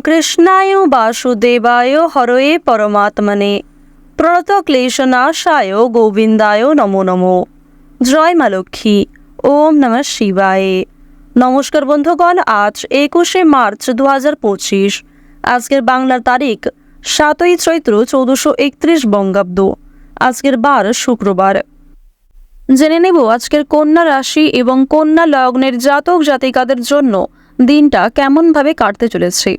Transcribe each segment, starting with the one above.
কৃষ্ণায় বাসুদেবায় হরয়ে পরমাত্মনে। প্রণত ক্লেশনাশায় গোবিন্দায় নমো নমো। জয় মা লক্ষ্মী। ওম নমঃ শিবায়। নমস্কার বন্ধুগণ, আজ একুশে মার্চ দু হাজার পঁচিশ। আজকের বাংলার তারিখ সাতই চৈত্র চৌদ্দশো একত্রিশ বঙ্গাব্দ। আজকের বার শুক্রবার। জেনে নেব আজকের কন্যা রাশি এবং কন্যা লগ্নের জাতক জাতিকাদের জন্য দিনটা কেমনভাবে কাটতে চলেছে।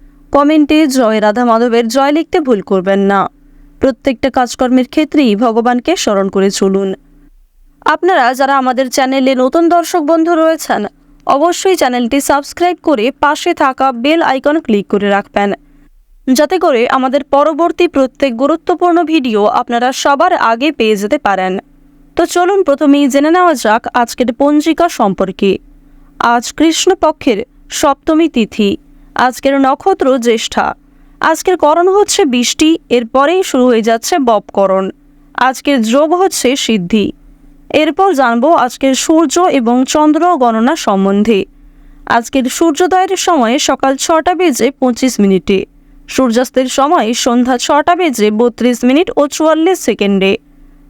কমেন্টে জয় রাধা মাধবের জয় লিখতে ভুল করবেন না। প্রত্যেকটা কাজকর্মের ক্ষেত্রেই ভগবানকে স্মরণ করে চলুন। আপনারা যারা আমাদের চ্যানেলে নতুন দর্শক বন্ধু রয়েছেন, অবশ্যই চ্যানেলটি সাবস্ক্রাইব করে পাশে থাকা বেল আইকন ক্লিক করে রাখবেন। যাতে করে আমাদের পরবর্তী প্রত্যেক গুরুত্বপূর্ণ ভিডিও আপনারা সবার আগে পেয়ে যেতে পারেন। তো চলুন প্রথমেই জেনে নেওয়া যাক আজকের পঞ্জিকা সম্পর্কে। আজ কৃষ্ণপক্ষের সপ্তমী তিথি। আজকের নক্ষত্র জ্যেষ্ঠা। আজকের করণ হচ্ছে বৃষ্টি, এরপরেই শুরু হয়ে যাচ্ছে বপকরণ। আজকের যোগ হচ্ছে সিদ্ধি। এরপর জানব আজকের সূর্য এবং চন্দ্র গণনা সম্বন্ধে। আজকের সূর্যোদয়ের সময় সকাল ছটা বেজে পঁচিশ মিনিটে। সূর্যাস্তের সময় সন্ধ্যা ছটা বেজে বত্রিশ মিনিট ও চুয়াল্লিশ সেকেন্ডে।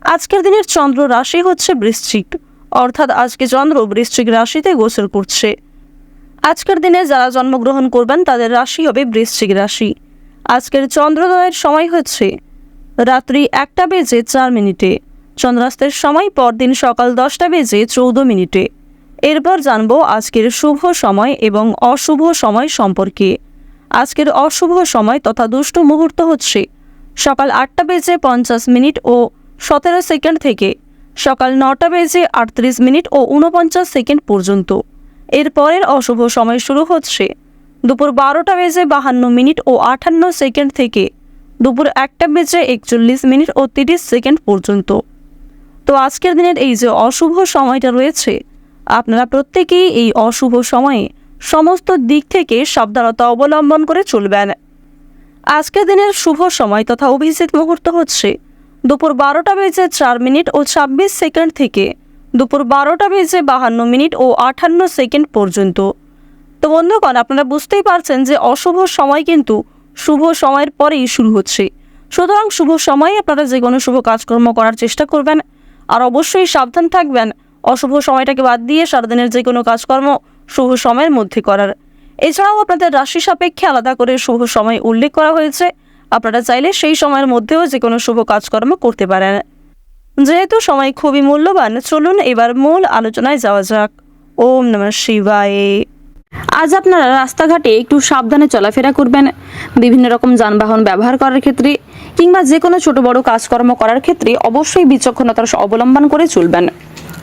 আজকের দিনের চন্দ্র রাশি হচ্ছে বৃশ্চিক, অর্থাৎ আজকে চন্দ্র বৃশ্চিক রাশিতে গোচর করছে। আজকের দিনে যারা জন্মগ্রহণ করবেন, তাদের রাশি হবে বৃশ্চিক রাশি। আজকের চন্দ্রোদয়ের সময় হচ্ছে রাত্রি একটা বেজে চার মিনিটে। চন্দ্রাস্তের সময় পরদিন সকাল দশটা বেজে চৌদ্দ মিনিটে। এরপর জানব আজকের শুভ সময় এবং অশুভ সময় সম্পর্কে। আজকের অশুভ সময় তথা দুষ্ট মুহূর্ত হচ্ছে সকাল আটটা বেজে পঞ্চাশ মিনিট ও সতেরো সেকেন্ড থেকে সকাল নটা বেজে আটত্রিশ মিনিট ও উনপঞ্চাশ সেকেন্ড পর্যন্ত। এরপরের অশুভ সময় শুরু হচ্ছে। দুপুর বারোটা বেজে বাহান্ন মিনিট ও আটান্ন সেকেন্ড থেকে দুপুর একটা বেজে একচল্লিশ মিনিট ও তিরিশ সেকেন্ড পর্যন্ত। তো আজকের দিনের এই যে অশুভ সময়টা রয়েছে, আপনারা প্রত্যেকেই এই অশুভ সময়ে সমস্ত দিক থেকে সাবধানতা অবলম্বন করে চলবেন। আজকের দিনের শুভ সময় তথা অভিজিৎ মুহূর্ত হচ্ছে দুপুর বারোটা বেজে চার মিনিট ও ছাব্বিশ সেকেন্ড থেকে দুপুর বারোটা বেজে বাহান্ন মিনিট ও আটান্ন সেকেন্ড পর্যন্ত। তো বন্ধুগণ, আপনারা বুঝতেই পারছেন যে অশুভ সময় কিন্তু শুভ সময়ের পরেই শুরু হচ্ছে। সুতরাং শুভ সময়ে আপনারা যে কোনো শুভ কাজকর্ম করার চেষ্টা করবেন আর অবশ্যই সাবধান থাকবেন অশুভ সময়টাকে বাদ দিয়ে সারাদিনের যে কোনো কাজকর্ম শুভ সময়ের মধ্যে করার। এছাড়াও আপনাদের রাশি সাপেক্ষে আলাদা করে শুভ সময় উল্লেখ করা হয়েছে। আপনারা চাইলে সেই সময়ের মধ্যেও যে কোনো শুভ কাজকর্ম করতে পারেন। যেহেতু সময় খুবই মূল্যবান, চলুন এবার মূল আলোচনায় যাওয়া যাক। ওম নমঃ শিবায়। আজ আপনারা রাস্তাঘাটে একটু সাবধানে চলাফেরা করবেন, বিভিন্ন রকম যানবাহন ব্যবহার করার ক্ষেত্রে, কিংবা যে কোনো ছোট বড় কাজকর্ম করার ক্ষেত্রে অবশ্যই বিচক্ষণতার অবলম্বন করে চলবেন।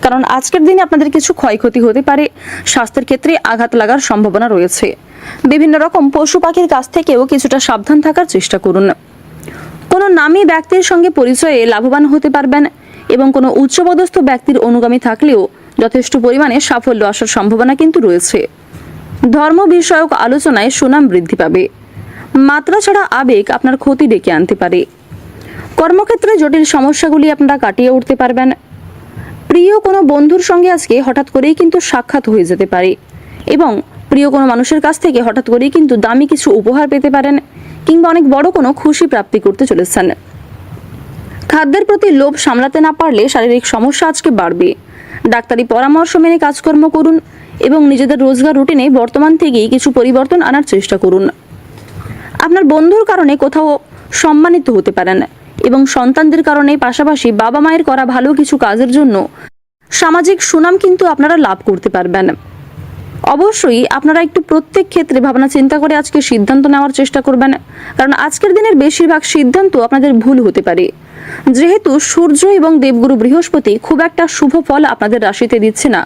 কারণ আজকের দিনে আপনাদের কিছু ক্ষয়ক্ষতি হতে পারে, স্বাস্থ্যের ক্ষেত্রে আঘাত লাগার সম্ভাবনা রয়েছে। বিভিন্ন রকম পশু পাখির কাছ থেকেও কিছুটা সাবধান থাকার চেষ্টা করুন। কোনো নামী ব্যক্তির সঙ্গে পরিচয়ে লাভবান হতে পারবেন এবং কোনো উচ্চপদস্থ ব্যক্তির অনুগামী থাকলেও যথেষ্ট পরিমাণে সাফল্য আসার সম্ভাবনা কিন্তু রয়েছে। ধর্ম বিষয়ক আলোচনায় সুনাম বৃদ্ধি পাবে। মাত্রা ছাড়া আবেগ আপনার ক্ষতি ডেকে আনতে পারে। কর্মক্ষেত্রে জটিল সমস্যাগুলি আপনারা কাটিয়ে উঠতে পারবেন। প্রিয় কোনো বন্ধুর সঙ্গে আজকে হঠাৎ করেই কিন্তু সাক্ষাৎ হয়ে যেতে পারে এবং প্রিয় কোনো মানুষের কাছ থেকে হঠাৎ করেই কিন্তু দামি কিছু উপহার পেতে পারেন কিংবা অনেক বড় কোনো খুশি প্রাপ্তি করতে চলেছেন। খাদ্যের প্রতি লোভ সামলাতে না পারলে শারীরিক সমস্যা আজকে বাড়বে। ডাক্তারি পরামর্শ মেনে কাজকর্ম করুন এবং নিজেদের রোজগার রুটিনে বর্তমান থেকেই কিছু পরিবর্তন আনার চেষ্টা করুন। আপনার বন্ধুর কারণে কোথাও সম্মানিত হতে পারেন এবং সন্তানদের কারণে পাশাপাশি বাবা মায়ের করা ভালো কিছু কাজের জন্য সামাজিক সুনাম কিন্তু আপনারা লাভ করতে পারবেন। অবশ্যই আপনারা একটু প্রত্যেক ক্ষেত্রে ভাবনা চিন্তা করে আজকে সিদ্ধান্ত নেওয়ার চেষ্টা করবেন, কারণ আজকের দিনের বেশিরভাগ সিদ্ধান্ত আপনাদের ভুল হতে পারে। যেহেতু সূর্য এবং দেবগুরু বৃহস্পতি খুব একটা শুভ ফল আপনাদের রাশিতে দিচ্ছে না,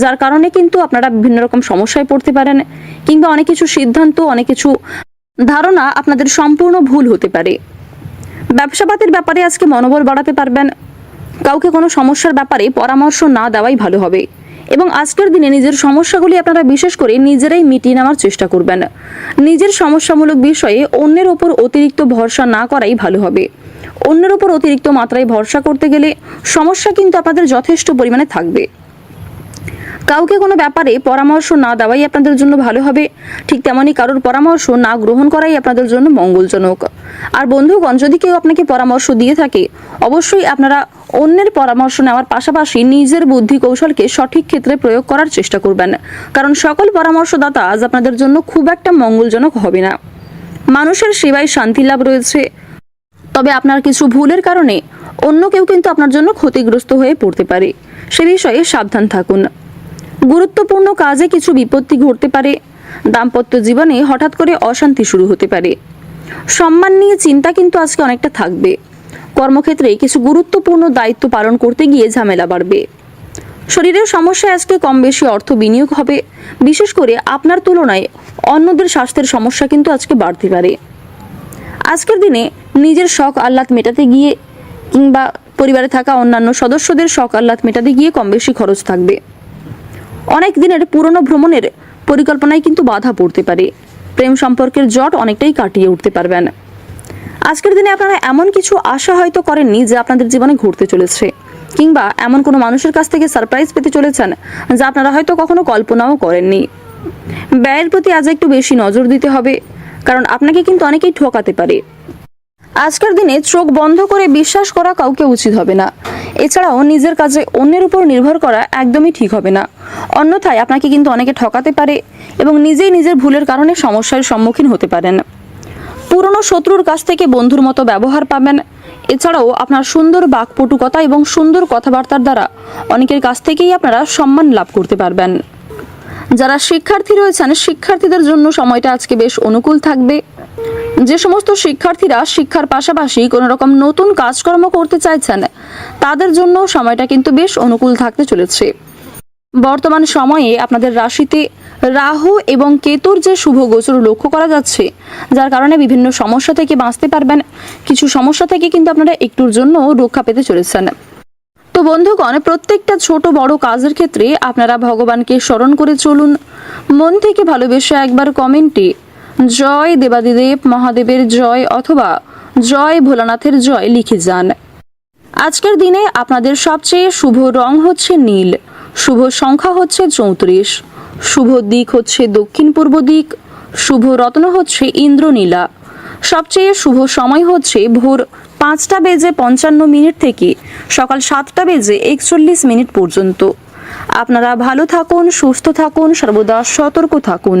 যার কারণে কিন্তু আপনারা বিভিন্ন রকম সমস্যায় পড়তে পারেন কিংবা অনেক কিছু সিদ্ধান্ত, অনেক কিছু ধারণা আপনাদের সম্পূর্ণ ভুল হতে পারে। ব্যবসাপাতির ব্যাপারে আজকে মনোবল বাড়াতে পারবেন, কাউকে কোনো সমস্যার ব্যাপারে পরামর্শ না দেওয়াই ভালো হবে এবং আজকের দিনে নিজের সমস্যাগুলি আপনারা বিশেষ করে নিজেরাই মিটিয়ে নেওয়ার চেষ্টা করবেন। নিজের সমস্যামূলক বিষয়ে অন্যের ওপর অতিরিক্ত ভরসা না করাই ভালো হবে। অন্যের উপর অতিরিক্ত মাত্রায় ভরসা করতে গেলে সমস্যা কিন্তু আপনাদের যথেষ্ট পরিমাণে থাকবে। কাউকে কোনো ব্যাপারে পরামর্শ না দেওয়াই আপনাদের জন্য ভালো হবে। ঠিক তেমনই কারোর পরামর্শ না গ্রহণ করাই আপনাদের জন্য মঙ্গলজনক। আর বন্ধুগণ, যদি কেউ আপনাকে পরামর্শ দিয়ে থাকে, অবশ্যই আপনারা অন্যের পরামর্শ নেওয়ার পাশাপাশি নিজের বুদ্ধি কৌশলকে সঠিক ক্ষেত্রে প্রয়োগ করার চেষ্টা করবেন। কারণ সকল পরামর্শদাতা আজ আপনাদের জন্য খুব একটা মঙ্গলজনক হবে না। মানুষের সেবায় শান্তি লাভ রয়েছে। তবে আপনার কিছু ভুলের কারণে অন্য কেউ কিন্তু আপনার জন্য ক্ষতিগ্রস্ত হয়ে পড়তে পারে। সে বিষয়ে সাবধান থাকুন। গুরুত্বপূর্ণ কাজে কিছু বিপত্তি ঘটতে পারে। দাম্পত্য জীবনে হঠাৎ করে অশান্তি শুরু হতে পারে। সম্মান নিয়ে চিন্তা কিন্তু আজকে অনেকটা থাকবে। কর্মক্ষেত্রে কিছু গুরুত্বপূর্ণ দায়িত্ব পালন করতে গিয়ে ঝামেলা বাড়বে। শরীরের সমস্যায় আজকে কম বেশি অর্থ বিনিয়োগ হবে। বিশেষ করে আপনার তুলনায় অন্যদের স্বাস্থ্যের সমস্যা কিন্তু আজকে বাড়তে পারে। আজকের দিনে নিজের শখ আহ্লাদ মেটাতে গিয়ে কিংবা পরিবারে থাকা অন্যান্য সদস্যদের শখ আহ্লাদ মেটাতে গিয়ে কম বেশি খরচ থাকবে। অনেক দিনের পুরনো ভ্রমণের পরিকল্পনায় কিন্তু বাধা পড়তে পারে। প্রেম সম্পর্কের জট অনেকটাই কাটিয়ে উঠতে পারবেন। আজকের দিনে আপনারা এমন কিছু আশা হয়তো করেননি যে আপনাদের জীবনে ঘুরতে চলেছে, কিংবা এমন কোনো মানুষের কাছ থেকে সারপ্রাইজ পেতে চলেছেন যা আপনারা হয়তো কখনো কল্পনাও করেননি। ব্যয়ের প্রতি আজ একটু বেশি নজর দিতে হবে, কারণ আপনাকে কিন্তু অনেকেই ঠকাতে পারে। আজকের দিনে চোখ বন্ধ করে বিশ্বাস করা কাউকে উচিত হবে না। এছাড়াও নিজের কাজে অন্যের উপর নির্ভর করা একদমই ঠিক হবে না। অন্যথায় আপনাকে কিন্তু অনেকে ঠকাতে পারে এবং নিজেই নিজের ভুলের কারণে সমস্যার সম্মুখীন হতে পারেন। পুরনো শত্রুর কাছ থেকে বন্ধুর মতো ব্যবহার পাবেন। এছাড়াও আপনার সুন্দর বাকপটুকতা এবং সুন্দর কথাবার্তার দ্বারা অনেকের কাছ থেকেই আপনারা সম্মান লাভ করতে পারবেন। যারা শিক্ষার্থী রয়েছেন, শিক্ষার্থীদের জন্য সময়টা আজকে বেশ অনুকূল থাকবে। যে সমস্ত শিক্ষার্থীরা শিক্ষার পাশাপাশি কোনো রকম নতুন কাজকর্ম করতে চাইছেন, তাদের জন্য সময়টা কিন্তু বেশ অনুকূল থাকতে চলেছে। বর্তমান সময়ে আপনাদের রাশিতে রাহু এবং কেতুর যে শুভ গোচর লক্ষ্য করা যাচ্ছে, যার কারণে বিভিন্ন সমস্যা থেকে বাঁচতে পারবেন। কিছু সমস্যা থেকে কিন্তু আপনারা একটুর জন্য রক্ষা পেতে চলেছেন। তো বন্ধুগণ, প্রত্যেকটা ছোট বড় কাজের ক্ষেত্রে আপনারা ভগবানকে স্মরণ করে চলুন। মন থেকে ভালোবেসে একবার কমেন্টে জয় দেবাদিদেব মহাদেবের জয় অথবা জয় ভোলানাথের জয় লিখে যান। আজকের দিনে আপনাদের সবচেয়ে শুভ রং হচ্ছে নীল। শুভ সংখ্যা হচ্ছে চৌত্রিশ। শুভ দিক হচ্ছে দক্ষিণ পূর্ব দিক। শুভ রত্ন হচ্ছে ইন্দ্রনীলা। সবচেয়ে শুভ সময় হচ্ছে ভোর পাঁচটা বেজে পঞ্চান্ন মিনিট থেকে সকাল সাতটা বেজে একচল্লিশ মিনিট পর্যন্ত। আপনারা ভালো থাকুন, সুস্থ থাকুন, সর্বদা সতর্ক থাকুন।